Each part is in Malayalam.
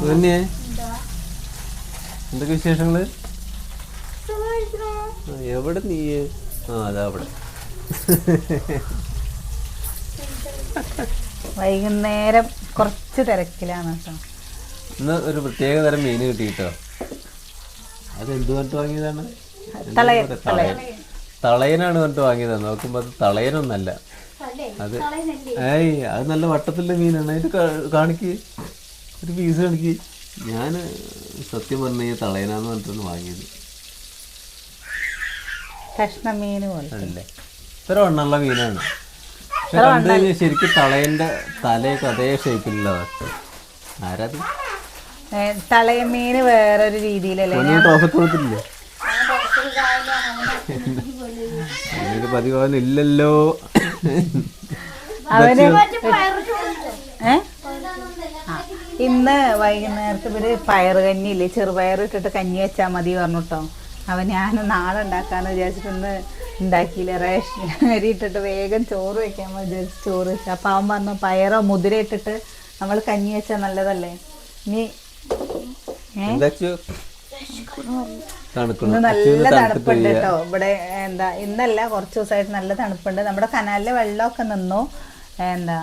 പിന്നെ എന്തൊക്കെ വിശേഷങ്ങൾ? എവിടെ നീ? ആ അതാ അവിടെ. വൈകുന്നേരം കുറച്ച് തിരക്കിലാണ് കേട്ടോ. ഇന്ന് ഒരു പ്രത്യേക തരം മീൻ കിട്ടി കേട്ടോ അത് എന്ത് പറഞ്ഞിട്ട് വാങ്ങിയതാണ് തളയനാണ് പറഞ്ഞിട്ട് വാങ്ങിയത്. നോക്കുമ്പോ അത് തളയനൊന്നല്ല. അത് ഏയ് അത് നല്ല വട്ടത്തിലുള്ള മീനാണ്. അതിന് കാണിക്ക്. ഒരു പീസ് എനിക്ക് ഞാൻ സത്യം പറഞ്ഞ തളയനാന്ന് പറഞ്ഞിട്ടാണ് വാങ്ങിയത്. കഷ്ണ മീൻ പോലെ. അല്ലേ? ഇത്ര വണ്ണുള്ള മീനാണ്. പക്ഷെ കണ്ടു കഴിഞ്ഞാൽ ശരിക്കും തളയന്റെ തലയൊക്കെ അതേ ഷേപ്പിലുള്ളതാണ് ആരാത്? ഏ, തളയമീൻ വേറൊരു രീതിയിലല്ലേ അങ്ങനെ ഇല്ലല്ലോ അവന് ഏ? ആ, ഇന്ന് വൈകുന്നേരത്ത് ഇവർ പയർ കഞ്ഞിയില്ലേ? ചെറുപയർ ഇട്ടിട്ട് കഞ്ഞി വെച്ചാൽ മതി പറഞ്ഞിട്ടോ. അവൻ ഞാൻ നാളെ ഉണ്ടാക്കാന്ന് വിചാരിച്ചിട്ടൊന്ന് ഉണ്ടാക്കിയില്ല. റേഷൻ അരി ഇട്ടിട്ട് വേഗം ചോറ് വെക്കാൻ വിചാരിച്ചു ചോറ് വെച്ചു. അപ്പം അവൻ പറഞ്ഞു പയറോ മുതിര ഇട്ടിട്ട് നമ്മൾ കഞ്ഞി വെച്ചാൽ നല്ലതല്ലേ? നീ ഇന്ന് നല്ല തണുപ്പുണ്ട് കേട്ടോ. ഇവിടെ എന്താ ഇന്നല്ല കുറച്ച് ദിവസമായിട്ട് നല്ല തണുപ്പുണ്ട്. നമ്മുടെ കനാലിലെ വെള്ളമൊക്കെ നിന്നു. എന്താ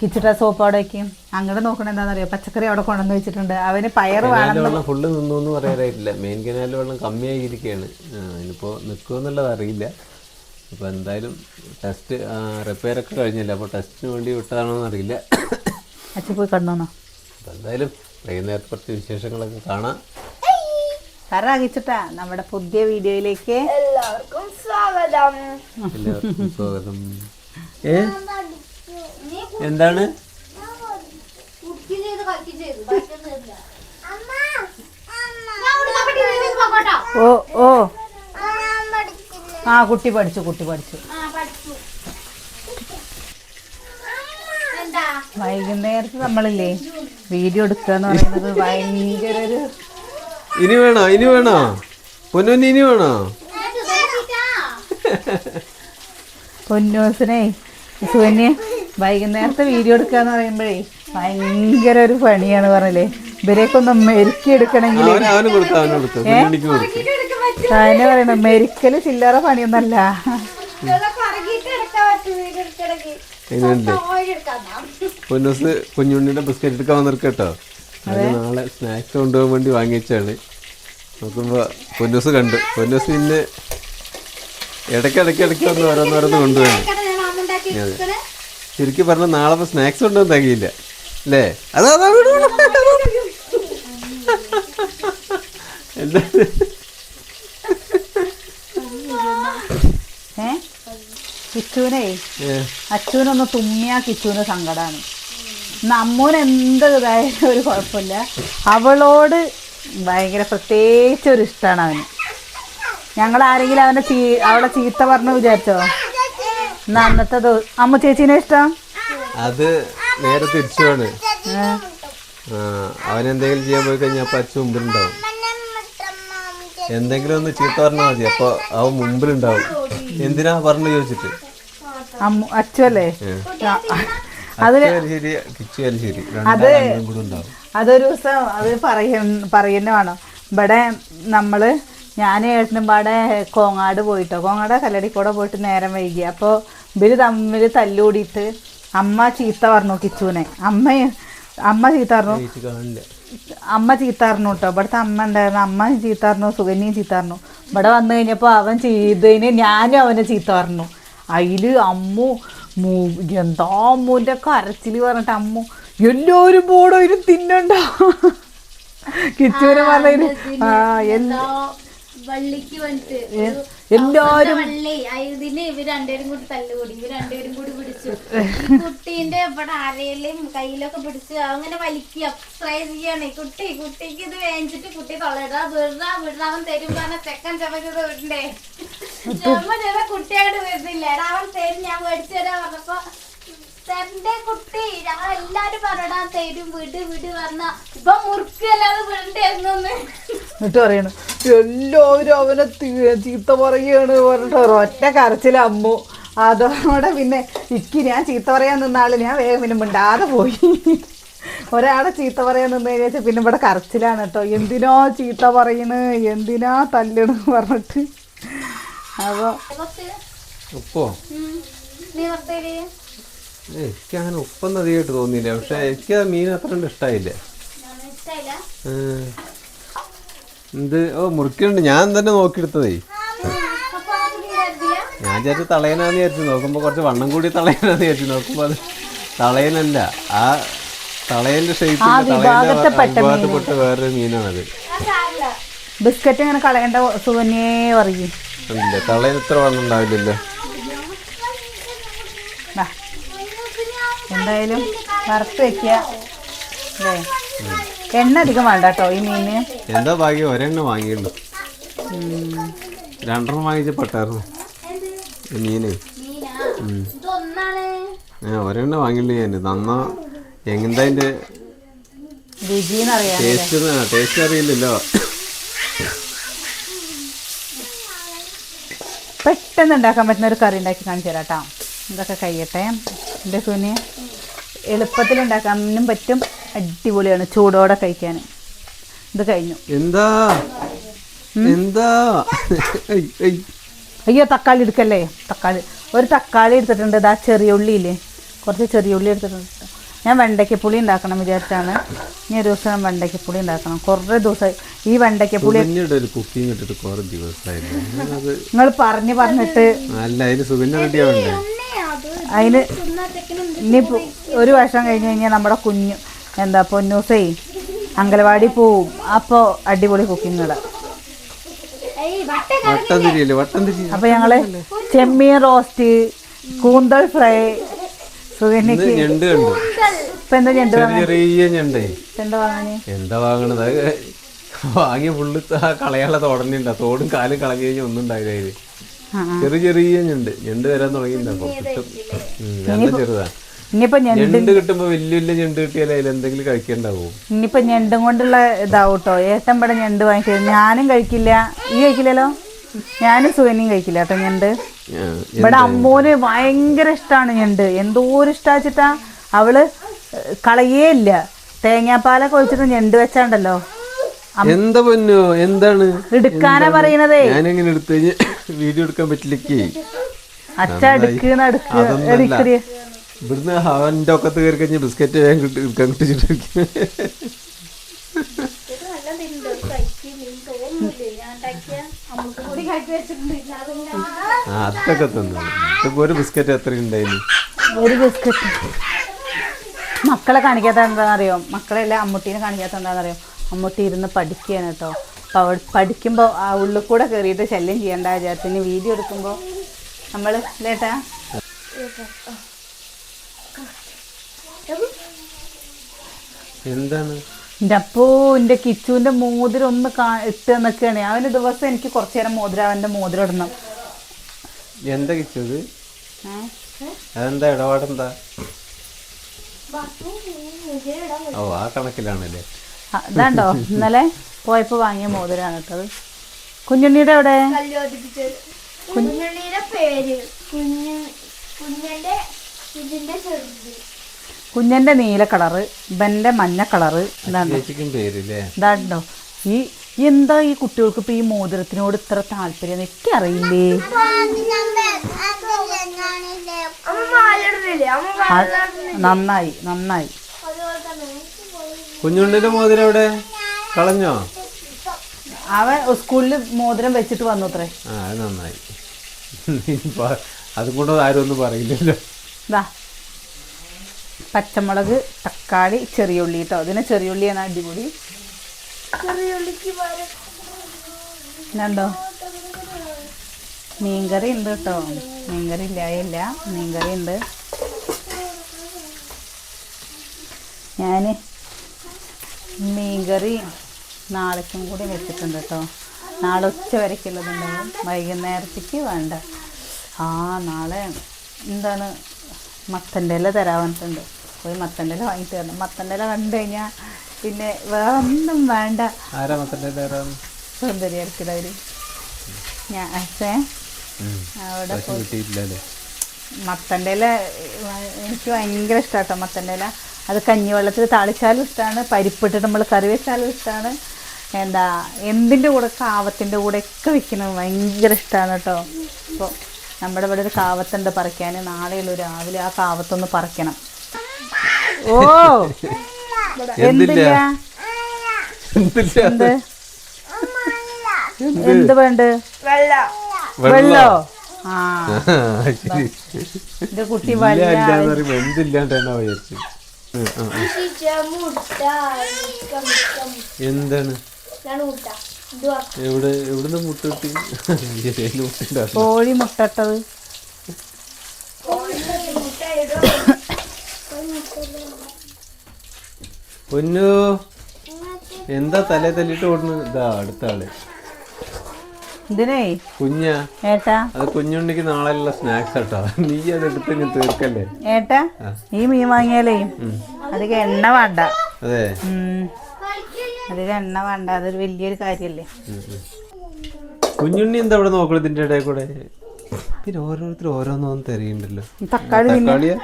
കിച്ചിട്ട സോപ്പ് അവിടെ വെക്കും. അങ്ങോട്ട് നോക്കണ എന്താണെന്നറിയോ പച്ചക്കറി അവിടെ കൊണ്ടുവന്ന് വെച്ചിട്ടുണ്ട്. അവന് പയർ വേണം ഫുള്ള് നിന്നു എന്ന് പറയാനായിട്ടില്ല. മെയിൻ കനാലിലെ വെള്ളം കമ്മിയായിരിക്കുകയാണ് ഇനിയിപ്പോൾ നിൽക്കുമെന്നുള്ളത് അറിയില്ല. അപ്പോൾ എന്തായാലും ടെസ്റ്റ് റിപ്പയർ ഒക്കെ കഴിഞ്ഞില്ല? അപ്പോൾ ടെസ്റ്റിന് വേണ്ടി വിട്ടതാണോ എന്നറിയില്ല. അച്ഛൻ പോയി കണ്ടോന്നോ? അപ്പോൾ എന്തായാലും വൈകുന്നേരത്തെ കുറച്ച് വിശേഷങ്ങളൊക്കെ കാണാം. നമ്മുടെ പുതിയ വീഡിയോയിലേക്ക് എല്ലാവർക്കും സ്വാഗതം. എല്ലാവർക്കും സ്വാഗതം. ഏ? എന്താണ്. ഓ ഓ. ആ കുട്ടി പഠിച്ചു കുട്ടി പഠിച്ചു. ആ, പഠിച്ചു. എന്താ? വൈകുന്നേരത്ത് നമ്മളില്ലേ വീഡിയോ എടുക്കുക എന്ന് പറയുന്നത് ഭയങ്കര ഒരു ഇനി വേണോ? ഇനി വേണോ? പൊന്നുന്നി ഇനി വേണോ. പൊന്നൂസിനെ സുകന്യ വൈകുന്നേരത്തെ വീഡിയോ എടുക്കുക എന്ന് പറയുമ്പോഴേ ഭയങ്കര ഒരു പണിയാണ് പറഞ്ഞില്ലേ? ഇവരെയൊക്കെ ഒന്ന് മെരുക്കി എടുക്കണമെങ്കിൽ അവന് അവന് കൊടുത്തു അവന് കൊടുത്തു. പൊന്നുണ്ണിക്ക് കൊടുത്തു. എടുക്കാൻ പറ്റും. അതിനെ പറയണ മെരുക്കൽ ചില്ലറ പണിയൊന്നല്ല. കുഞ്ഞുണ്ണിന്റെ. പൊന്നൂസ് കുഞ്ഞുണ്ണിയുടെ ബിസ്ക്കറ്റ് എടുക്കാൻ വന്നിരിക്ക കേട്ടോ അത്. നാളെ സ്നാക്സ് കൊണ്ടുപോകാൻ വേണ്ടി വാങ്ങിച്ചാണ് നോക്കുമ്പോ പൊന്നൂസ് കണ്ടു. പൊന്നൂസ് പിന്നെ ഇടയ്ക്ക് ഇടയ്ക്ക് ഇടയ്ക്ക് ഒന്ന് ഓരോന്നോരോന്ന് കൊണ്ടുപോയി. ഇതൊക്കെ ശരിക്കും പറഞ്ഞ നാളെ സ്നാക്സ് ഉണ്ടോ തികയില്ല. അല്ലേ? അതാ. എന്താ? അച്ചൂനൊന്ന് തുമ്മിയാ കിച്ചൂന് സങ്കടമാണ് നമ്മൂന് എന്ത് ഇതായാലും ഒരു കുഴപ്പമില്ല. അവളോട് ഭയങ്കര പ്രത്യേകിച്ച് ഒരു ഇഷ്ടമാണ് അവന്. ഞങ്ങൾ ആരെങ്കിലും അവനെ ചീ അവളെ ചീത്ത പറഞ്ഞു വിചാരിച്ചോ? എന്നാ അന്നത്തെ അമ്മ ചേച്ചീനെ ഇഷ്ടം? അത് നേരെ തിരിച്ചുമാണ് അവനെന്തെങ്കിലും ചെയ്യാൻ പോയി കഴിഞ്ഞാൽ അപ്പൊ അച്ഛൻ മുമ്പിലുണ്ടാവും എന്തെങ്കിലും ഒന്ന് ചീത്ത പറഞ്ഞാൽ മതി. അപ്പൊ അവൻ മുമ്പിലുണ്ടാവും. എന്തിനാ പറഞ്ഞു ചോദിച്ചിട്ട്? അച്ഛല്ലേ അത് അതൊരു ദിവസം അത് പറയ പറയുന്ന വേണം. ഇവിടെ നമ്മൾ ഞാൻ ഏട്ടനും പാടെ കോങ്ങാട് പോയിട്ടോ. കോങ്ങാട് കല്ലടിക്കൂടെ പോയിട്ട് നേരം വൈകി. അപ്പോൾ ഇവർ തമ്മിൽ തല്ലുകൂടിയിട്ട് അമ്മ ചീത്ത പറഞ്ഞു കിച്ചുവിനെ. അമ്മ അമ്മ ചീത്ത പറഞ്ഞു. അമ്മ ചീത്ത പറഞ്ഞു കേട്ടോ. ഇവിടുത്തെ അമ്മ ഉണ്ടായിരുന്നു അമ്മ ചീത്ത പറഞ്ഞു സുകന്യയും ചീത്ത പറഞ്ഞു. ഇവിടെ വന്നു കഴിഞ്ഞപ്പോൾ അവൻ ചെയ്തതിന് ഞാനും അവനെ ചീത്ത പറഞ്ഞു. അതിൽ അമ്മു മൂ- എന്താ അമ്മുവിന്റെ കരച്ചിൽ പറഞ്ഞിട്ട് അമ്മു എല്ലാവരും പോടോ ഇരുന്ന് തിന്നണ്ട. കിച്ചുവിനെ പറഞ്ഞു ആ എല്ലാ വള്ളിക്ക് വന്നിട്ട് എല്ലാരും വള്ളി ഇതിന് ഇവർ രണ്ടുപേരും കൂടി തല്ലുകൂടി ഇവർ രണ്ടുപേരും കൂടി പിടിച്ചു. കുട്ടീന്റെ ഇവിടെ അരയിലും കയ്യിലൊക്കെ പിടിച്ച് അങ്ങനെ വലിക്കുക സ്പ്രേ ചെയ്യാണ്. കുട്ടി കുട്ടിക്ക് ഇത് വേഞ്ചിട്ട് കുട്ടി തൊള്ളയിടാ വിടാ വിടാവൻ തരും പറഞ്ഞ ചെക്കൻ ചമച്ചത് വിടണ്ടേ ചുമ ചെയ്ത കുട്ടി അങ്ങോട്ട് വരുന്നില്ല അവൻ തരും ഞാൻ മേടിച്ചു തരാ പറഞ്ഞപ്പോ തരണ്ടേ കുട്ടി. ഞങ്ങൾ എല്ലാരും പറഞ്ഞടാ തരും വിട് വിട് പറഞ്ഞ. ഇപ്പൊ മുറുക്കല്ലാതെ വിടണ്ടേന്നൊന്ന് എന്നിട്ട് പറയണു എല്ലാവരും അവനെ ചീത്ത പറയുകയാണ് പറഞ്ഞിട്ട് ഒറ്റ കരച്ചിൽ അമ്മു. അതോടെ പിന്നെ ഇക്ക് ഞാൻ ചീത്ത പറയാൻ നിന്നാൾ ഞാൻ വേഗം പിന്നെ മിണ്ടാതെ പോയി. ഒരാളെ ചീത്ത പറയാൻ നിന്ന് കഴിഞ്ഞാൽ പിന്നെ ഇവിടെ കരച്ചിലാണ് കേട്ടോ. എന്തിനോ ചീത്ത പറയണ്? എന്തിനാ തല്ലണ് പറഞ്ഞിട്ട്. അപ്പൊ ഉപ്പോ ഉം. നീ വറുത്തേര് ഏയ്, എനിക്ക് അങ്ങനെ ഉപ്പൊന്നും അധികമായിട്ട് തോന്നിയില്ല. പക്ഷെ എനിക്ക് ആ മീൻ അത്ര കണ്ട് ഇഷ്ടമായില്ല ഇഷ്ടായില്ല എന്ത്? ഓ മുറിക്കുന്നുണ്ട്. ഞാൻ തന്നെ നോക്കിയെടുത്തതേ. ഞാൻ വിചാരിച്ചു തളയനാന്ന് വിചാരിച്ചു. നോക്കുമ്പോൾ കുറച്ച് വണ്ണം കൂടി തളയനാന്ന് വിചാരിച്ചു. നോക്കുമ്പോൾ അത് തളയനല്ല. ആ തളയന്റെ ഷേപ്പ് ആ വിഭാഗത്തിൽപ്പെട്ട വേറൊരു മീനാണത്. ബിസ്ക്കറ്റ് ഇങ്ങനെ കളയേണ്ട സുകന്യേ പറയും. ഇല്ല തളയൻ ഇത്ര വണ്ണം ഉണ്ടാവില്ലല്ലോ. എന്തായാലും വറുത്ത് വെക്കുക. അല്ലേ എണ്ണ അധികം വേണ്ട കേട്ടോ ഈ മീന് എന്താ ഭാഗ്യം? ഒരെണ്ണ വാങ്ങിയുള്ളൂ രണ്ടെണ്ണം വാങ്ങിച്ച പെട്ടായിരുന്നു. ഈ മീന്. ഒരെണ്ണം വാങ്ങിയുള്ളൂ ഞാൻ. നന്ന എങ്ങനത്തെ അതിന്റെ ടേസ്റ്റ് ടേസ്റ്റ് അറിയില്ലല്ലോ. പെട്ടെന്ന് ഉണ്ടാക്കാൻ പറ്റുന്ന ഒരു കറി ഉണ്ടാക്കി കാണിച്ചു തരാം കേട്ടോ ഇതൊക്കെ കഴിയട്ടെ. എന്റെ സുനി എളുപ്പത്തിൽ ഉണ്ടാക്കാനും പറ്റും. അടിപൊളിയാണ്. ചൂടോടെ കഴിക്കാൻ. ഇത് കഴിഞ്ഞു. എന്താ? എന്താ. അയ്യോ തക്കാളി എടുക്കല്ലേ? തക്കാളി. ഒരു തക്കാളി എടുത്തിട്ടുണ്ട്. ഇതാ ചെറിയ ഉള്ളിയില്ലേ? കുറച്ച് ചെറിയ ഉള്ളി എടുത്തിട്ടുണ്ട്. ട്ടോ. ഞാൻ വെണ്ടയ്ക്കപ്പുളി ഉണ്ടാക്കണം വിചാരിച്ചാണ്. ഇനി ഒരു ദിവസം വെണ്ടയ്ക്കപ്പുളി ഉണ്ടാക്കണം. കുറേ ദിവസം ഈ വെണ്ടയ്ക്കപ്പുളി നിങ്ങൾ പറഞ്ഞ് പറഞ്ഞിട്ട് അതിന് ഇനി ഒരു വർഷം കഴിഞ്ഞ് കഴിഞ്ഞാൽ നമ്മുടെ കുഞ്ഞു എന്താ പൊന്നൂസേ അങ്കലവാടി പോവും. അപ്പോൾ അടിപൊളി കുക്കിംഗ് ഇടാം. അപ്പോൾ ഞങ്ങൾ ചെമ്മീൻ റോസ്റ്റ് കൂന്തൽ ഫ്രൈ ഇപ്പം എന്താ ഞണ്ട് ചെറിയ ഞണ്ടേ. എന്താ വാങ്ങണത്? വാങ്ങിയ ഫുള്ള് കളയാനുള്ള തോടനുണ്ട് തോടും കാലും കളഞ്ഞു കഴിഞ്ഞാൽ ഒന്നും ഉണ്ടായില്ല. ചെറിയ ചെറിയ ഞണ്ട്. ഞണ്ട് വരാൻ തുടങ്ങിയിട്ടുണ്ടാവും ചെറുതാ. ഞണ്ട് ഞണ്ട് കിട്ടുമ്പോ വലിയ വലിയ ഞണ്ട് കിട്ടിയാൽ അതിൽ എന്തെങ്കിലും കഴിക്കണ്ടാവും. ഇനിയിപ്പോൾ ഞണ്ടും കൊണ്ടുള്ള ഇതാവും കേട്ടോ ഏട്ടൻ ഇവിടെ ഞണ്ട് വാങ്ങിച്ചത് ഞാനും കഴിക്കില്ല. ഈ കഴിക്കില്ലല്ലോ? ഞാനും സുഖനിയും കഴിക്കില്ല കേട്ടോ ഞണ്ട്. ഇവിടെ അമ്മൂന് ഭയങ്കര ഇഷ്ടമാണ് ഞണ്ട്. എന്തോരം ഇഷ്ടാച്ചിട്ടാ അവൾ കളയേ ഇല്ല. തേങ്ങാപ്പാലൊക്കെ ഒഴിച്ചിട്ട് ഞണ്ട് വെച്ചാണ്ടല്ലോ. എന്താ പൊന്നു? എന്താണ്? എടുക്കാനാ പറയണതേ. എങ്ങനെ എടുത്തു കഴിഞ്ഞ് വീഡിയോ എടുക്കാൻ പറ്റില്ലേ അച്ഛ എടുക്കുന്ന ഇവിടുന്ന് അവന്റെ ഒക്കത്ത് കയറി കഴിഞ്ഞ് ബിസ്ക്കറ്റ് വേഗം കിട്ടി എടുക്കാൻ കിട്ടിച്ചിട്ടിരിക്കും അതൊക്കെ തന്നു. ഇതൊക്കെ ഒരു ബിസ്ക്കറ്റ് എത്ര ഉണ്ടായിരുന്നു ഒരു ബിസ്ക്കറ്റ്. മക്കളെ കാണിക്കാത്ത എന്താണെന്നറിയോ? മക്കളെല്ല അമ്മൂട്ടീനെ കാണിക്കാത്ത എന്താണെന്നറിയോ? അമ്മൂട്ടി ഇരുന്ന് പഠിക്കുകയാണ് കേട്ടോ. അപ്പോൾ അവൾ പഠിക്കുമ്പോൾ ആ ഉള്ളിൽ കൂടെ കയറിയിട്ട് ശല്യം ചെയ്യേണ്ട വിചാരത്തിന് വീഡിയോ എടുക്കുമ്പോൾ നമ്മൾ ലേട്ടാ? എന്താണ്? എന്റെ അപ്പോ എന്റെ കിച്ചുവിന്റെ മോതിരം ഒന്ന് കാ ഇട്ട് നിൽക്കുകയാണ്. അവന് ദിവസം എനിക്ക് കുറച്ചു നേരം മോതിരം അവന്റെ മോതിരം ഇടണം. എന്താ കിച്ചു? അതെന്താ ഇടപാടെന്താ? ഓ ആ കണക്കിലാണല്ലേ. ഇതാണ്ടോ? ഇന്നലെ പോയപ്പോ വാങ്ങിയ മോതിരാണ് കേട്ടത് കുഞ്ഞുണ്ണിയുടെ എവിടെ? കുഞ്ഞുണ്ണിയുടെ പേര്. കുഞ്ഞു കുഞ്ഞന്റെ ഇതിന്റെ ചെറുത്. കുഞ്ഞന്റെ നീല കളറ് ഇവന്റെ മഞ്ഞ കളറ് ഇതാണ്ടോ? ഈ എന്താ ഈ കുട്ടികൾക്ക് ഇപ്പൊ ഈ മോതിരത്തിനോട് ഇത്ര താല്പര്യം? എനിക്ക് അറിയില്ലേ. നന്നായി നന്നായി. കുഞ്ഞുണ്ണിന്റെ മോതിരം എവിടെ? കളഞ്ഞോ? അവൻ സ്കൂളിൽ മോതിരം വെച്ചിട്ട് വന്നു അത്രേ. ആ അത് നന്നായി. അതും കൊണ്ട് ആരും ഒന്നും പറയില്ലല്ലോ. ഇതാ പച്ചമുളക് തക്കാളി ചെറിയ ഉള്ളി കേട്ടോ ഇതിന് ചെറിയ ഉള്ളിയാണ് അടിപൊളി ണ്ടോ മീൻകറി ഉണ്ട് കേട്ടോ മീൻകറി ഇല്ലായില്ല മീൻകറി ഉണ്ട്. ഞാൻ മീൻകറി നാളേക്കും കൂടി വെച്ചിട്ടുണ്ട് കേട്ടോ നാളെ ഉച്ച വരയ്ക്കുള്ളതുണ്ടാവും വൈകുന്നേരത്തേക്ക് വേണ്ട. ആ നാളെ എന്താണ്? മത്തന്റെ ഇല തരാൻ പറഞ്ഞിട്ടുണ്ട് പോയി മത്തന്റെ ഇല വാങ്ങിയിട്ട് വരണം. മത്തന്റെ ഇല കണ്ടു കഴിഞ്ഞാൽ പിന്നെ വേറെ ഒന്നും വേണ്ട. ആരാ സുന്ദരിയായിരിക്കും ഞാൻ അവിടെ മത്തന്റെ ഇല എനിക്ക് ഭയങ്കര ഇഷ്ടമാട്ടോ മത്തന്റെ ഇല. അത് കഞ്ഞിവെള്ളത്തിൽ താളിച്ചാലും ഇഷ്ടമാണ് പരിപ്പിട്ടിട്ട് നമ്മൾ കറി വെച്ചാലും ഇഷ്ടമാണ് എന്താ എന്തിന്റെ കൂടെ കാവത്തിന്റെ കൂടെ ഒക്കെ വെക്കുന്നത് ഭയങ്കര ഇഷ്ടമാണ് കേട്ടോ. അപ്പോൾ നമ്മുടെ ഇവിടെ ഒരു കാവത്തുണ്ട് പറിക്കാൻ. നാളെയുള്ള രാവിലെ ആ കാവത്തൊന്ന് പറിക്കണം. ഓ! എന്തില്ല? എന്ത്? എന്ത്? വേണ്ട വെള്ളോ? വെള്ളോ? ആ. എന്റെ കുട്ടി വല്ല എന്താണ്? എവിടെ എവിടുന്ന് മുട്ട കിട്ടി. കോഴി മുട്ടട്ടത് പൊന്നു എന്താ തലേ തല്ലിട്ട് ഓടുന്നു ഇതാ അടുത്ത ആൾ. ഇതിനേ? കുഞ്ഞാ ഏട്ടാ? അത് കുഞ്ഞുണ്ണിക്ക് നാളെയുള്ള സ്നാക്സ് ആട്ടോ. നീ അത് എടുത്ത് തീർക്കല്ലേ ഏട്ടാ ഈ മീൻ വാങ്ങിയാലേ അധികം എണ്ണ വേണ്ട. അതെ. അധികം എണ്ണ വേണ്ട. അതൊരു വലിയൊരു കാര്യല്ലേ. കുഞ്ഞുണ്ണി എന്താ ഇവിടെ നോക്കണം ഇതിന്റെ ഇടയിൽ കൂടെ? പിന്നെ ഓരോരുത്തർ ഓരോന്നോന്ന് തെരയുണ്ടല്ലോ തക്കാളി തക്കാളിയാ?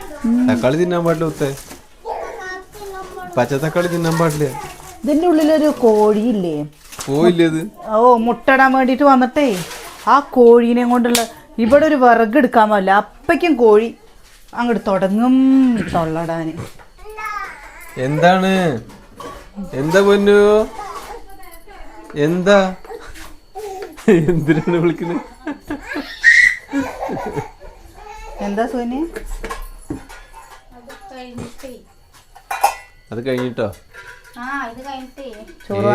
തക്കാളി തിന്നാൻ പാടില്ല ഉത്തേ. പച്ചത്തക്കാളി തിന്നാൻ പാടില്ല. ഇതിന്റെ ഉള്ളിലൊരു കോഴിയില്ലേ? ഓ മുട്ടടാൻ വേണ്ടിട്ട് വന്നിട്ടേ ആ കോഴീനെ കൊണ്ടുള്ള ഇവിടെ ഒരു വിറക് എടുക്കാൻ പാടില്ല അപ്പയ്ക്കും കോഴി അങ്ങോട്ട് തുടങ്ങും തൊള്ളടാന്. എന്താണ്? എന്താ പൊന്നു? എന്താ? എന്തിനാണ് വിളിക്കുന്നത് എന്താ സോനി അത് കഴിഞ്ഞിട്ടേ? ചോറ്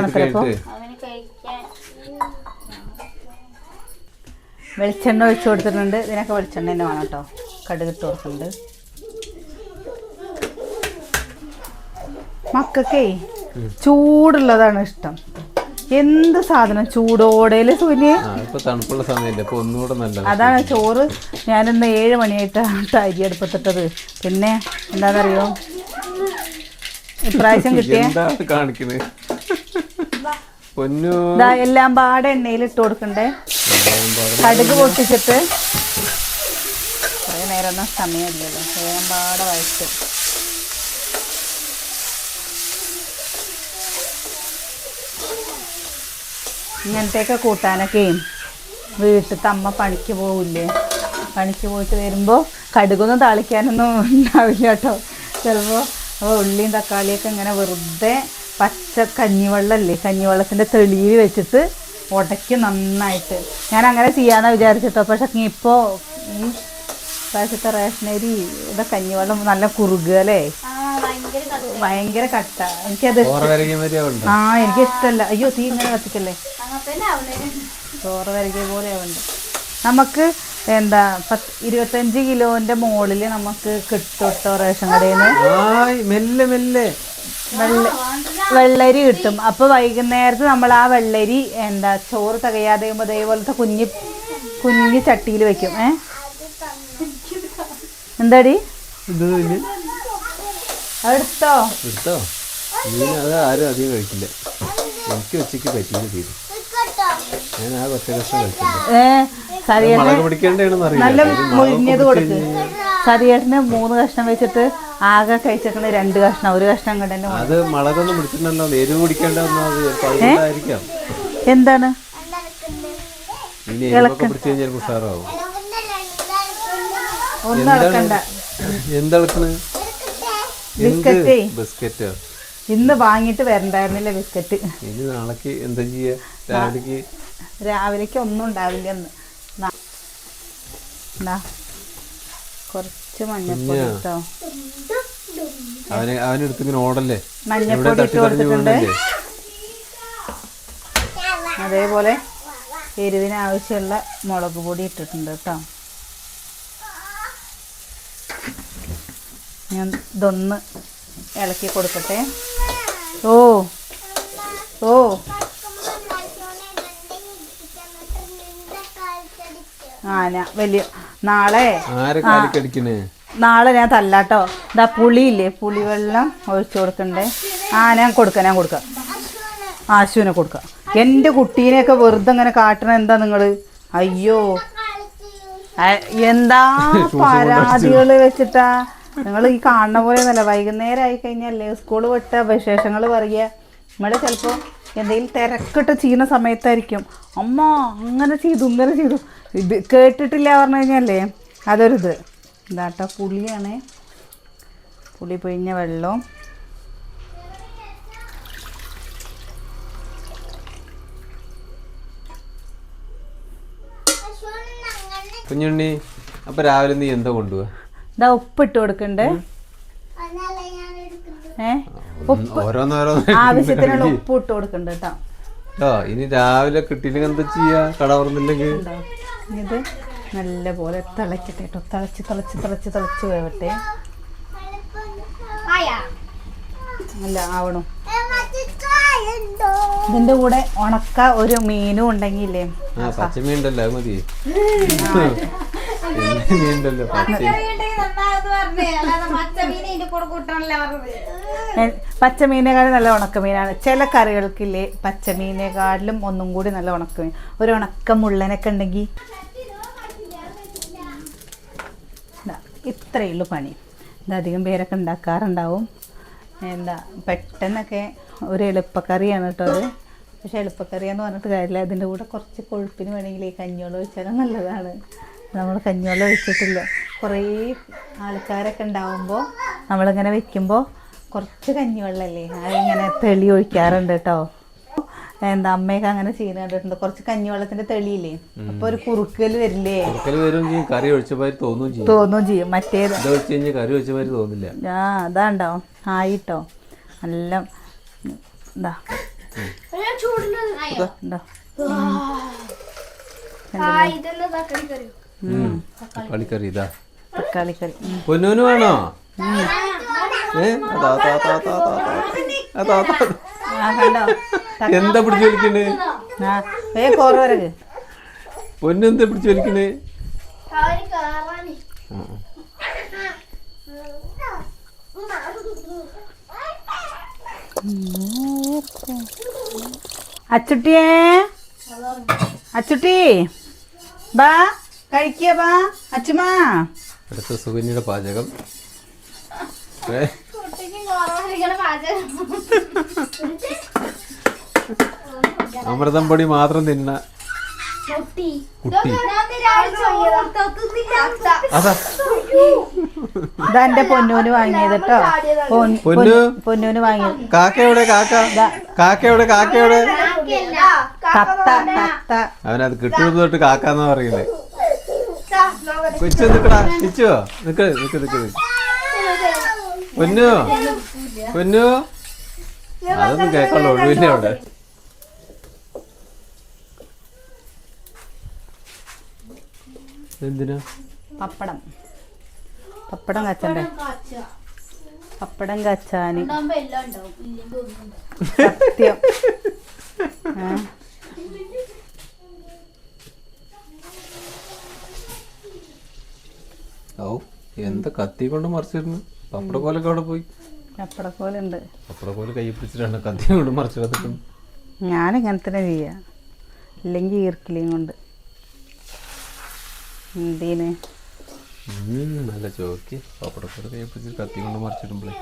വെളിച്ചെണ്ണ ഒഴിച്ചു കൊടുത്തിട്ടുണ്ട്. ഇതിനൊക്കെ വെളിച്ചെണ്ണ തന്നെ വേണം കേട്ടോ. കടുകിട്ട് കൊടുക്കുന്നുണ്ട് മക്കൾക്കേ ചൂടുള്ളതാണ് ഇഷ്ടം. എന്ത് സാധനം ചൂടോടെ സൂര്യ? തണുപ്പുള്ള നല്ലത്. അതാണ് ചോറ്. ഞാനിന്ന് ഏഴ് മണിയായിട്ടാണ് അരി അടുപ്പത്തിട്ടത്. പിന്നെ എന്താണെന്നറിയോ ഇപ്രാവശ്യം കിട്ടിയ? എന്താ കാണിക്കുന്നത് പൊന്നു. എല്ലാം പാടെ എണ്ണയിൽ ഇട്ട് കൊടുക്കണ്ടേ? കടുക് പൊട്ടിച്ചിട്ട്. കുറേ നേരമൊന്നും സമയമില്ലല്ലോ. വേഗം പാടെ വഴറ്റ്. ഇങ്ങനത്തെയൊക്കെ കൂട്ടാനൊക്കെ വീട്ടിലത്തെ അമ്മ പണിക്ക് പോവില്ലേ? പണിക്ക് പോയിട്ട് വരുമ്പോൾ കടുകൊന്നും തളിക്കാനൊന്നും ഉണ്ടാവില്ല കേട്ടോ. ചിലപ്പോൾ അപ്പോൾ ഉള്ളിയും തക്കാളിയൊക്കെ ഇങ്ങനെ വെറുതെ പച്ച കഞ്ഞിവെള്ളമല്ലേ കഞ്ഞിവെള്ളത്തിന്റെ തെളിയിൽ വെച്ചിട്ട് ഉടയ്ക്കും നന്നായിട്ട്. ഞാൻ അങ്ങനെ ചെയ്യാമെന്നാണ് വിചാരിച്ചിട്ടോ. പക്ഷെ ഇപ്പോൾ ഈ പ്രാവശ്യത്തെ റേഷനരി ഇവിടെ കഞ്ഞിവെള്ളം നല്ല കുറുകുക അല്ലേ? ഭയങ്കര കട്ട. എനിക്കത് ആ എനിക്ക് ഇഷ്ടമല്ല അയ്യോ തീ ഇങ്ങനെ കത്തിക്കല്ലേ? ചോറ് വരകിയ പോലെ ആവുന്നുണ്ട്. നമുക്ക് എന്താ പത്ത് ഇരുപത്തഞ്ച് കിലോന്റെ മുകളിൽ നമുക്ക് കിട്ടുട്ടോ റേഷൻ കടയിൽ നിന്ന് മെല്ലെ മെല്ലെ. വെള്ള വെള്ളരി കിട്ടും. അപ്പൊ വൈകുന്നേരത്ത് നമ്മൾ ആ വെള്ളരി എന്താ ചോറ് തികയാതെ അതേപോലത്തെ കുഞ്ഞി കുഞ്ഞി ചട്ടിയിൽ വെക്കും. ഏ? എന്താടി? എടുത്തോ? എടുത്തോ? മീൻ അത് ആരും അധികം കഴിക്കില്ല. എനിക്ക് ഉച്ചയ്ക്ക് പറ്റില്ല തീരും. ഞാൻ ആ ഒറ്റ കഷ്ണം കഴിക്കില്ല. ഏ? സരിയേട്ടന് നല്ല മുരിഞ്ഞത് കൊടുക്ക്. സരിയേട്ടന് മൂന്ന് കഷ്ണം വെച്ചിട്ട് ആകെ കഴിച്ചേക്കണ രണ്ട് കഷ്ണം ഒരു കഷ്ണം കൊണ്ട് തന്നെ അത് മുളകൊന്നും പിടിച്ചിട്ടുണ്ടല്ലോ. എരിവ് പിടിക്കേണ്ടതെന്നോ അത് ചിലപ്പോൾ അതുകൊണ്ടായിരിക്കാം എന്താണ്? ബിസ്ക്കറ്റേ. ഇന്ന് വാങ്ങിട്ട് വരണ്ടായിരുന്നില്ല ബിസ്ക്കറ്റ്. ഇനി നാളേക്ക് എന്താ ചെയ്യാ? രാവിലേക്ക്? രാവിലേക്ക് ഒന്നും ഉണ്ടാവില്ല. കുറച്ച് മഞ്ഞപ്പൊടി കുഞ്ഞാ. കേട്ടോ അവനെ അവനെടുത്ത് ഇങ്ങനെ ഓടല്ലേ? എവിടെ മഞ്ഞപ്പൊടി ഇട്ട് കൊടുത്തിട്ടുണ്ട്. അതേപോലെ എരിവിന് ആവശ്യമുള്ള മുളക് പൊടി ഇട്ടിട്ടുണ്ട് കേട്ടോ. ഞാൻ ഇതൊന്ന് ഇളക്കി കൊടുക്കട്ടെ. ഓ ഓ. ആ ഞാൻ വലിയ നാളെ? നാളെ ഞാൻ തല്ലാട്ടോ. ഇതാ പുളിയില്ലേ? പുളിവെള്ളം ഒഴിച്ചു കൊടുക്കണ്ടേ? ആ ഞാൻ കൊടുക്കാം ഞാൻ കൊടുക്കാം. ആശുവിനെ കൊടുക്കാം. എന്റെ കുട്ടീനെയൊക്കെ വെറുതെ ഇങ്ങനെ കാട്ടണ എന്താ നിങ്ങൾ അയ്യോ. എന്താ പരാതികൾ വെച്ചിട്ടാ? നിങ്ങൾ ഈ കാണുന്ന പോലെ ഒന്നല്ല വൈകുന്നേരം ആയി കഴിഞ്ഞല്ലേ? സ്കൂൾ വിട്ട വിശേഷങ്ങൾ പറയുക നമ്മുടെ ചിലപ്പോൾ എന്തെങ്കിലും തിരക്കിട്ട് ചെയ്യുന്ന സമയത്തായിരിക്കും. അമ്മ അങ്ങനെ ചെയ്തു ഇങ്ങനെ ചെയ്തു. ഇത് കേട്ടിട്ടില്ല പറഞ്ഞു കഴിഞ്ഞാലേ അതൊരിത്. ഇതാട്ടോ പുളിയാണ്. പുളി പൊഴിഞ്ഞ വെള്ളം. കുഞ്ഞുണ്ണി അപ്പൊ രാവിലെ നീ എന്താ കൊണ്ടുപോവാ ഇതാ ഉപ്പിട്ട് കൊടുക്കണ്ടേ? ഏ? ഓരോന്നോരോന്ന് ആവശ്യത്തിനുള്ള ഉപ്പ് ഇട്ട് കൊടുക്കണ്ട കേട്ടോ. ഓ ഇനി രാവിലെ കിട്ടിയില്ലെങ്കിൽ എന്താ ചെയ്യാ? കട തുറന്നില്ലെങ്കിൽ? ഇത് നല്ല പോലെ തിളക്കട്ടെ കേട്ടോ. തിളച്ച് തിളച്ച് തിളച്ച് തിളച്ച് വേവട്ടെ. നല്ല ആവണം. ഇതിന്റെ കൂടെ ഉണക്ക ഒരു മീനും ഉണ്ടെങ്കിലേ. ആ പച്ചമീൻ ഉണ്ടല്ലോ അത് മതി മീൻ ഉണ്ടല്ലോ പച്ച പച്ചമീനേക്കാളും നല്ല ഉണക്കമീനാണ്. ചില കറികൾക്കില്ലേ പച്ചമീനേക്കാളിലും ഒന്നും കൂടി നല്ല ഉണക്കമീൻ. ഒരു ഉണക്ക മുള്ളനൊക്കെ ഉണ്ടെങ്കിൽ ഇത്രയേ ഉള്ളൂ പണി. അധികം പേരൊക്കെ ഉണ്ടാക്കാറുണ്ടാവും. എന്താ പെട്ടെന്നൊക്കെ ഒരു എളുപ്പക്കറിയാണ് കേട്ടോ അത്. പക്ഷെ എളുപ്പക്കറിയാന്ന് പറഞ്ഞിട്ട് കാര്യമില്ല. അതിന്റെ കൂടെ കുറച്ച് കൊഴുപ്പിന് വേണമെങ്കിൽ ഈ ഒഴിച്ചാലും നല്ലതാണ്. നമ്മൾ കഞ്ഞിവെള്ളം ഒഴിച്ചിട്ടില്ല. കുറേ ആൾക്കാരൊക്കെ ഉണ്ടാവുമ്പോൾ നമ്മളിങ്ങനെ വെക്കുമ്പോൾ കുറച്ച് കഞ്ഞിവെള്ളമല്ലേ അതിങ്ങനെ തെളി ഒഴിക്കാറുണ്ട് കേട്ടോ എന്താ അമ്മയൊക്കെ അങ്ങനെ ചെയ്യുന്ന കണ്ടിട്ടുണ്ട്. കുറച്ച് കഞ്ഞിവെള്ളത്തിന്റെ തെളിയില്ലേ? അപ്പൊ ഒരു കുറുക്കൽ വരില്ലേ? കറി ഒഴിച്ച മാതിരി തോന്നുകയും ചെയ്യും. തോന്നും ചെയ്യും. മറ്റേത് കറി ഒഴിച്ച തോന്നില്ല. ആ അതാണ്ടോ? ആയിട്ടോ നല്ല ഇതാ. ഇതാ. തക്കാളിക്കറി ഇതാ. തക്കാളിക്കറി. പൊന്നൂന് വേണോ? എന്താ പിടിച്ചു വലിക്കണേ? ആ വേ കോറവരക്ക് പൊന്നു എന്താ പിടിച്ചു വലിക്കണേ? അച്ചുട്ടിയേ? അച്ചുട്ടി ബാ. കഴിക്കുക അച്ഛമാ അടുത്ത സുകന്യയുടെ പാചകം. അമൃതം പൊടി മാത്രം തിന്ന കുട്ടി. അതാ. എന്റെ പൊന്നൂന് വാങ്ങിയത് കേട്ടോ. പൊന്നു? പൊന്നൂന് വാങ്ങിയത് കാക്കയുടെ കാക്ക? കാക്കയുടെ കാക്കയുടെ അവനത് കിട്ടുന്നത് തൊട്ട് കാക്കാന്നാ പറയുന്നത് കൊച്ചു നിക്കടാ ചിച്ചോ നിക്ക് നിക്ക് നിക്ക് നിക്ക്. പൊന്നു പൊന്നു. അതൊന്നും കേക്കാനുള്ള ഒഴിവില്ല അവിടെ. എന്തിനാ പപ്പടം. പപ്പടം കച്ചണ്ടേ? പപ്പടം കച്ചാന്. സത്യം ഏ? ഓ എന്താ കത്തി കൊണ്ട് മറിച്ചിരുന്നു? പപ്പടക്കോലൊക്കെ അവിടെ പോയി. അപ്പടെ പോലെ കൈ പിടിച്ചിട്ടാണ് കത്തി കൊണ്ട് മറിച്ചിടത്തിട്ടുണ്ട് ഞാനിങ്ങനെ തന്നെ ചെയ്യാം. ഇല്ലെങ്കിൽ ഈർക്കിലിയും കൊണ്ട്. എന്തീന്? നല്ല ചോക്കി. പപ്പടക്കോൽ കൈ പിടിച്ച് കത്തി കൊണ്ട് മറിച്ചിടുമ്പോഴേ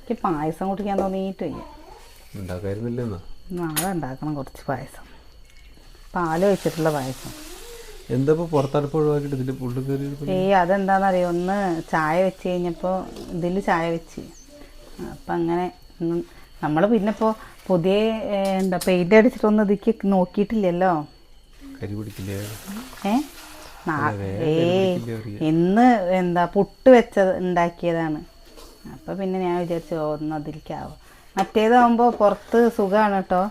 എനിക്ക് പായസം കുടിക്കാൻ തോന്നിയിട്ട് വയ്യ. ഉണ്ടാക്കായിരുന്നില്ലെന്നാ? നാളെ ഉണ്ടാക്കണം കുറച്ച് പായസം. പാൽ വെച്ചിട്ടുള്ള പായസം. എന്താ പുറത്തടുപ്പ് ഒഴിവാക്കിട്ട് ഇതിന്റെ പുള്ളി കയറി ഏയ് അതെന്താണെന്നറിയോ ഒന്ന് ചായ വെച്ച് കഴിഞ്ഞപ്പോ ഇതിൽ ചായ വെച്ച്. അപ്പം അങ്ങനെ നമ്മൾ പിന്നെ ഇപ്പോൾ പുതിയ എന്താ പെയിന്റ് അടിച്ചിട്ടൊന്നും ഇതിക്ക് നോക്കിയിട്ടില്ലല്ലോ? കരി പിടിക്കില്ലേ? ഏ. ഇന്ന് എന്താ പുട്ട് വെച്ചത് ഉണ്ടാക്കിയതാണ്. അപ്പൊ പിന്നെ ഞാൻ വിചാരിച്ചു ഒന്നതിലേക്കാവും ഒന്ന് അതിലേക്കാവും മറ്റേതാകുമ്പോൾ പുറത്ത് സുഖമാണ് കേട്ടോ.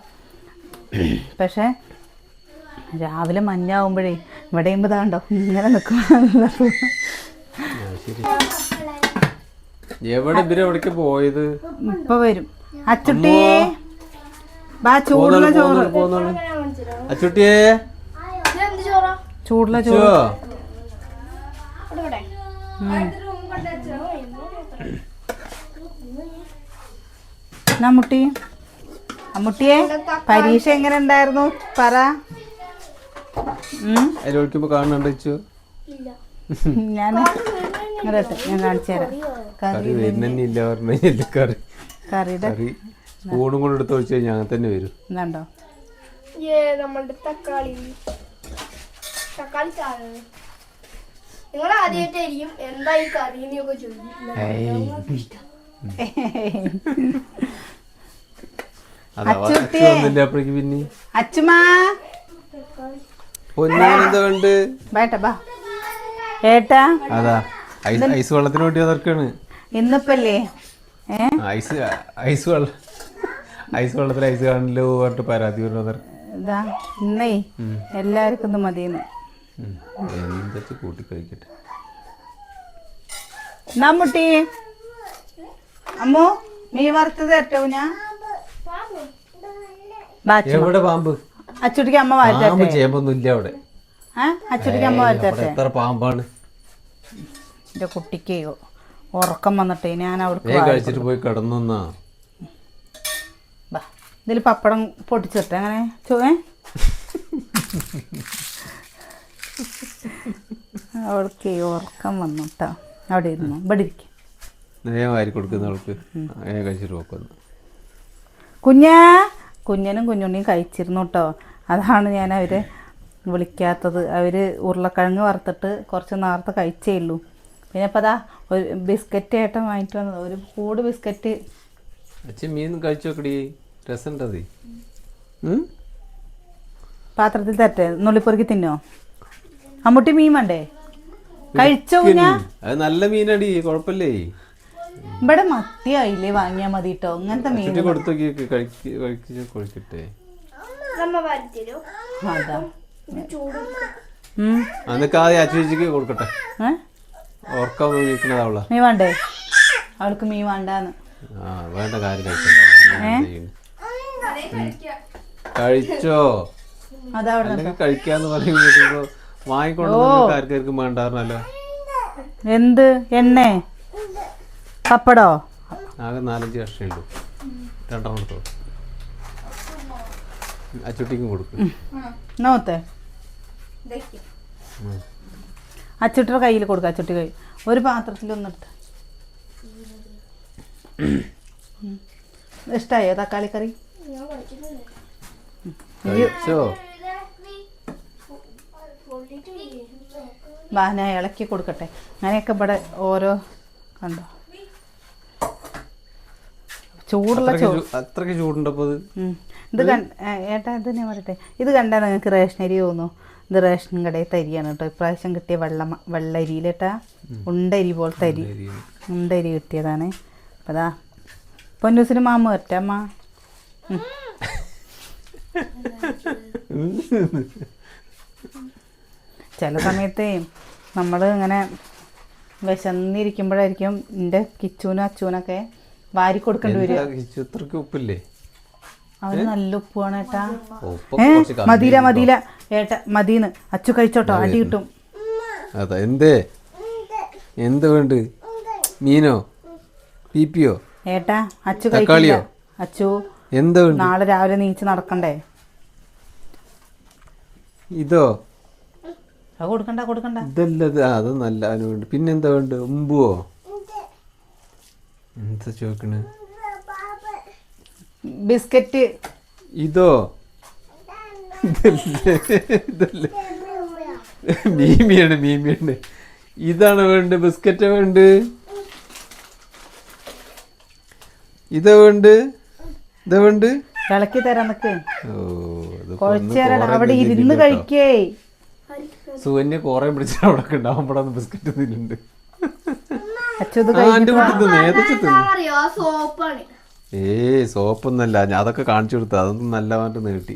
പക്ഷേ രാവിലെ മഞ്ഞാവുമ്പോഴേ ഇവിടെ ഇമ്പതാണ്ടോ ഇങ്ങനെ നിൽക്കും എവിടെ ഇവർ എവിടേക്ക് പോയത്? ഇപ്പൊ വരും. അച്ചുട്ടി ബാ ചൂടുള്ള ചോറ്. അച്ചുട്ടിയേ. ചൂടുള്ള ചോറ്? നമ്മുട്ടി അമ്മുട്ടിയെ പരീക്ഷ എങ്ങനെ ഉണ്ടായിരുന്നു? പറ. ഒഴിക്കുമ്പോ കാണുന്നുണ്ട് ഞാൻ ഇങ്ങോട്ട് ഞാൻ കാണിച്ചു തരാം. കറി കറിയുടെ സ്പൂണും കൊണ്ട് എടുത്ത് ഒഴിച്ചു കഴിഞ്ഞാൽ അങ്ങനെ തന്നെ വരും. എന്താണ്ടോ നമ്മളുടെ തക്കാളി. തക്കാളി ചാറ്. നിങ്ങൾ ആദ്യമായിട്ടായിരിക്കും എന്താ ഈ ചോദിക്കും പിന്നെ? അച്ചുമാ. പൊന്നാനെന്താ കണ്ട് ബേട്ട ബാ. ഏട്ടാ? അതാ ഐസ് ഐസ് വെള്ളത്തിന് വേണ്ടി അതൊക്കെയാണ് ഇന്നിപ്പല്ലേ? ഐസ് ഐസ് വെള്ളം ഐസ് വെള്ളത്തിൽ ഐസ് കാണില്ലോ പറഞ്ഞിട്ട് പരാതി വരുന്നത് ഇതാ ഇന്നേ എല്ലാവർക്കും ഇത് മതിയെന്ന്. എന്തൊക്കെ കൂട്ടി കഴിക്കട്ടെ. നമ്മുട്ടി അമ്മു മീ വറുത്തത് ഏറ്റവും ഞാൻ? എവിടെ പാമ്പ്? അച്ചുടിക്ക് അമ്മ പാമ്പ് വരുത്തട്ടെ ചേമ്പൊന്നും ഇല്ല അവിടെ. ആ അച്ചുടിക്ക് അമ്മ അവിടെ എത്ര പാമ്പാണ്? എന്റെ കുട്ടിക്ക് ഉറക്കം വന്നിട്ടേ ഞാൻ അവിടെ വേഗം കഴിച്ചിട്ട് പോയി കിടന്നാ ബാ ഇതിൽ പപ്പടം പൊട്ടിച്ചിട്ടെ അങ്ങനെ ചുവേ അവൾക്ക് ഉറക്കം വന്നിട്ടാ അവിടെ ഇരുന്നു. ഇവിടെ ഇരിക്കും. വാരി കൊടുക്കുന്ന അവൾക്ക്. വേഗം കഴിച്ചിട്ട് പോക്കുന്നു കുഞ്ഞാ കുഞ്ഞനും കുഞ്ഞുണ്ണിയും കഴിച്ചിരുന്നു കേട്ടോ അതാണ് ഞാൻ അവരെ വിളിക്കാത്തത്. അവർ ഉരുളക്കിഴങ്ങ് വറുത്തിട്ട് കുറച്ച് നേരത്തെ കഴിച്ചേ ഉള്ളൂ. പിന്നെ ഇപ്പം അതാ ഒരു ബിസ്ക്കറ്റ് ഏട്ടൻ വാങ്ങിയിട്ട് വന്നത് ഒരു കൂട് ബിസ്ക്കറ്റ്. അച്ഛൻ മീൻ കഴിച്ചു നോക്കടി. രസമുണ്ടത്. പാത്രത്തിൽ തട്ടേ നുള്ളിപ്പൊറുക്കി തിന്നോ? അമ്മുട്ടി മീൻ വേണ്ടേ? കഴിച്ചോ അത് നല്ല മീനടി കുഴപ്പമില്ലേ? ഇവിടെ മത്തി ആയില്ലേ വാങ്ങിയാൽ മതി കേട്ടോ അങ്ങനത്തെ മീൻ ചുറ്റി കൊടുത്തു കഴിക്ക് കഴിച്ച് കൊഴിക്കട്ടെ നമ്മ വരുത്തരോ അതാ ചൂട് ഉം. അന്നൊക്കെ ആദ്യം അച്ചുവച്ചിക്ക് കൊടുക്കട്ടെ? ഓർക്കാൻ മീ വേണ്ടേ? അവൾക്ക് മീ വേണ്ടാന്ന്. ആ വേണ്ട കാര്യം. കഴിച്ചോ? അതവിടെ അല്ലെങ്കിൽ കഴിക്കാന്ന് പറയുമ്പോ വാങ്ങിക്കൊണ്ടു ആർക്കാർക്കും വേണ്ടായിരുന്നല്ലോ. എന്ത്? എണ്ണേ? പപ്പടോ? ആകെ നാലഞ്ച് കഷ്ണുള്ളൂ രണ്ടെണ്ണം എടുത്തോ അച്ചുട്ടിക്കും കൊടുക്കും. നോത്തെ അച്ചുട്ടിയുടെ കയ്യിൽ കൊടുക്കുക അച്ചുട്ടി കൈ. ഒരു പാത്രത്തിൽ ഒന്നിട്ട് ഇഷ്ടായോ തക്കാളി കറി ഞാൻ കഴിക്കുന്നില്ല കഴിച്ചോ? വാ ഞാൻ ഇളക്കി കൊടുക്കട്ടെ. അങ്ങനെയൊക്കെ ഇവിടെ ഓരോ കണ്ടോ? ചൂടുള്ള ചോറ് അത്രയ്ക്ക് ചൂ- അത്രയ്ക്ക് ചൂടുണ്ടപ്പോ അത്? ഉം. ഇത് കണ്ട ഏട്ടാ ഇത് ഞാൻ പറയട്ടെ. ഇത് കണ്ടാൽ നിങ്ങൾക്ക് റേഷൻ അരി തോന്നുന്നു. ഇത് റേഷൻ കടയിൽ തരിയാണ് കേട്ടോ. ഇപ്രാവശ്യം കിട്ടിയ വെള്ള വെള്ളരിയിലേട്ടാ ഉണ്ടരി പോലെ തരി ഉണ്ടരി. കിട്ടിയതാണ്. അപ്പം അതാ പൊന്നൂസിന് മാമ വരട്ടെ അമ്മ. ചില സമയത്ത് നമ്മൾ ഇങ്ങനെ വിശന്നിരിക്കുമ്പോഴായിരിക്കും എന്റെ കിച്ചൂനും അച്ചൂനൊക്കെ വാരി കൊടുക്കേണ്ടി വരിക. എന്താ ഉപ്പില്ലേ? അവന് നല്ല ഉപ്പാണ് ഏട്ടാ. ഏ കുറച്ച് മതില മതിയില മതിയില ഏട്ട മതിന്ന് അച്ചു കഴിച്ചോട്ടോ അടി കിട്ടും. അതാ എന്തേ? എന്ത് വേണ്ട? മീനോ? പീപ്പിയോ? ഏട്ടാ അച്ചു കഴിക്കില്ല. തക്കാളിയോ? അച്ചു എന്താ വേണ്ട? നാളെ രാവിലെ നീച്ച് നടക്കണ്ടേ? ഇതോ? അത് കൊടുക്കണ്ട കൊടുക്കണ്ട. ഇതല്ലത് ആ, അത് നല്ല അതിന് വേണ്ട. പിന്നെന്താ വേണ്ട? ഉമ്പുവോ? എന്താ ചോദിക്കണ്? ബിസ്ക്കറ്റ്. ഇതോ? ഇതല്ലേ? മീമിയാണ് മീമിയാണ്. ഇതാണ് വേണ്ട ബിസ്ക്കറ്റ് വേണ്ട ഇതാ വേണ്ട ഇതാ വേണ്ട ഇളക്കി ഓ അത് അവിടെ ഇരുന്ന് കഴിക്കേ. സുകന്യ കോറെ പിടിച്ച അവിടെ ഉണ്ടാവും. ഇവിടെ ബിസ്ക്കറ്റ് തിന്നുണ്ട് അച്ഛത് ആ സോപ്പാണ്. ഏയ് സോപ്പൊന്നല്ല. ഞാൻ അതൊക്കെ കാണിച്ചു കൊടുത്തു. അതൊന്നും നല്ല പറഞ്ഞിട്ട് നീട്ടി.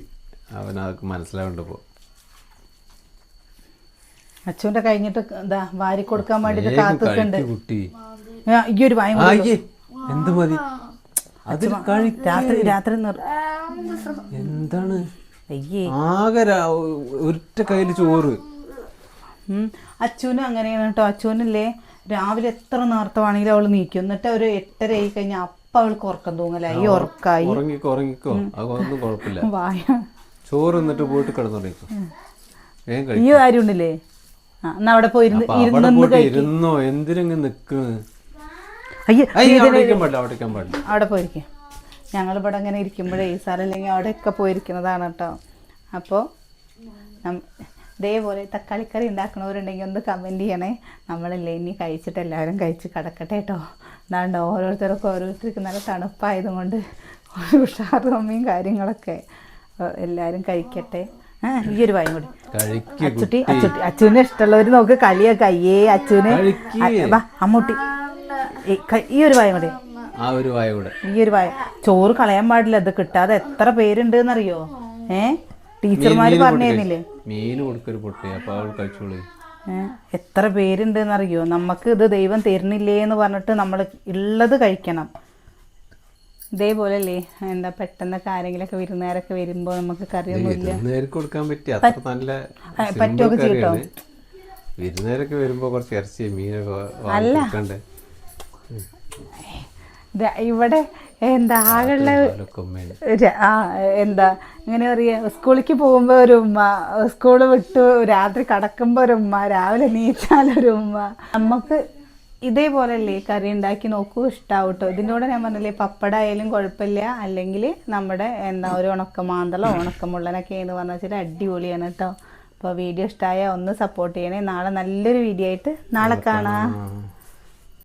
അവൻ അതൊക്കെ മനസ്സിലാവുന്നുണ്ട് ഇപ്പോൾ അച്ഛന്റെ കഴിഞ്ഞിട്ട് എന്താ വാരി കൊടുക്കാൻ വേണ്ടി ഈ ഒരു വായും എന്ത് മതി? അതിൽ രാത്രി രാത്രി എന്താണ്? ആകെ ഒറ്റ കയ്യിൽ ചോറ്. അച്ഛനും അങ്ങനെയാണ് കേട്ടോ. അച്ഛനല്ലേ രാവിലെ എത്ര നേരത്തെ വേണമെങ്കിലും അവൾ നീക്കും. എന്നിട്ട് ഒരു എട്ടര ആയി കഴിഞ്ഞാൽ അപ്പൊ അവൾക്ക് ഉറക്കം തൂങ്ങലായി ഉറക്കായി. ഉറങ്ങിക്കോ ഉറങ്ങിക്കോ. അതൊന്നും കുഴപ്പമില്ല. വായ. ചോറ് എന്നിട്ട് പോയിട്ട് കിടന്നുറങ്ങിക്കോ. കഴിക്കും. ഈ കാര്യം ഉണ്ടല്ലേ ആ എന്നാ അവിടെ പോയിരുന്ന് ഇരുന്നോ? എന്തിനങ്ങ് നിക്കുന്നു അവിടെ പോയിരിക്കും. ഞങ്ങളിവിടെ ഇങ്ങനെ ഇരിക്കുമ്പോഴേ ഈ സ്ഥലമില്ലെങ്കിൽ അവിടെയൊക്കെ പോയിരിക്കുന്നതാണ് കേട്ടോ. അപ്പോൾ ഇതേപോലെ തക്കാളിക്കറി ഉണ്ടാക്കണവരുണ്ടെങ്കിൽ ഒന്ന് കമന്റ് ചെയ്യണേ. നമ്മളല്ലേ ഇനി കഴിച്ചിട്ട് എല്ലാവരും കഴിച്ച് കിടക്കട്ടെ കേട്ടോ. എന്താണ്ട് ഓരോരുത്തർക്കും ഓരോരുത്തർക്ക് നല്ല തണുപ്പായതുകൊണ്ട് കൊണ്ട് ഉഷാറ് അമ്മയും കാര്യങ്ങളൊക്കെ എല്ലാവരും കഴിക്കട്ടെ. ഈ ഒരു വായും കൂടി അച്ചുട്ടി അച്ചുട്ടി അച്ചുവിനെ ഇഷ്ടമുള്ളവർ നോക്ക് കളിയൊക്കെ അയ്യേ അച്ചുവിനെ. അമ്മൂട്ടി. ഈ ഒരു വായും കൂടി ആ ഒരു വായ കൂടെ. ഈ ഒരു വായ ചോറ് കളയാൻ പാടില്ല ഇത് കിട്ടാതെ എത്ര പേരുണ്ട് എന്നറിയോ ഏ ടീച്ചർമാര് പറഞ്ഞിരുന്നില്ലേ? മീൻ കൊടുക്കൊരു പൊട്ടി അപ്പൊ അവൾ കഴിച്ചോളൂ. എത്ര പേരുണ്ട് എന്നറിയോ നമുക്ക് ഇത് ദൈവം തരുന്നില്ലേ എന്ന് പറഞ്ഞിട്ട് നമ്മൾ ഉള്ളത് കഴിക്കണം. ഇതേപോലെ അല്ലേ എന്താ പെട്ടെന്നൊക്കെ ആരെങ്കിലൊക്കെ വിരുന്നുകാരൊക്കെ വരുമ്പോ നമുക്ക് കറിയൊന്നുമില്ല കൊടുക്കാൻ പറ്റിയ നല്ല പറ്റുമൊക്കെ ചെയ്യട്ടോ. വിരുന്നുകാരൊക്കെ കുറച്ച് ഇറച്ചി മീനൊക്കെ ദാ ഇവിടെ എന്താ ആകെയുള്ള ആ എന്താ ഇങ്ങനെ പറയുക സ്കൂളിക്ക് പോകുമ്പോൾ ഒരു ഉമ്മ സ്കൂൾ വിട്ടു രാത്രി കടക്കുമ്പോൾ ഒരു ഉമ്മ രാവിലെ നീച്ചാലൊരു ഉമ്മ. നമുക്ക് ഇതേപോലെയല്ലേ കറി ഉണ്ടാക്കി നോക്കൂ ഇഷ്ടാവും കേട്ടോ ഇതിന്റെ കൂടെ ഞാൻ പറഞ്ഞില്ലേ പപ്പട ആയാലും കുഴപ്പമില്ല. അല്ലെങ്കിൽ നമ്മുടെ എന്താ ഒരു ഉണക്ക മാന്തളോ ഉണക്ക മുള്ളനൊക്കെ എന്ന് പറഞ്ഞാൽ വെച്ചാൽ അടിപൊളിയാണ് കേട്ടോ. അപ്പോൾ വീഡിയോ ഇഷ്ടമായ ഒന്ന് സപ്പോർട്ട് ചെയ്യണേ. നാളെ നല്ലൊരു വീഡിയോ ആയിട്ട് നാളെ കാണാം.